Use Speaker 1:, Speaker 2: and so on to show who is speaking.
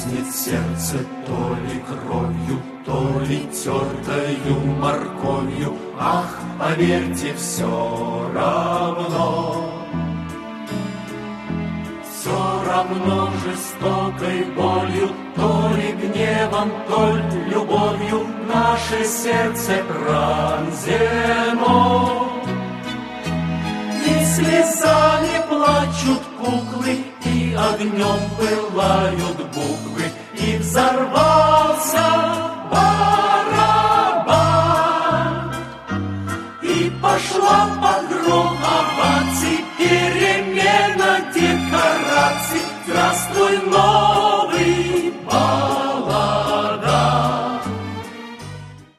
Speaker 1: Брызнет сердце то ли кровью, то ли тертою морковью. Ах, поверьте, все равно. Все равно жестокой болью, то ли гневом, то ли любовью Наше сердце пронзено. И слезами плачут куклы, и огнем пылают буквы, и взорвался барабан. И пошла погром оваций, перемена декораций. Здравствуй, ночь!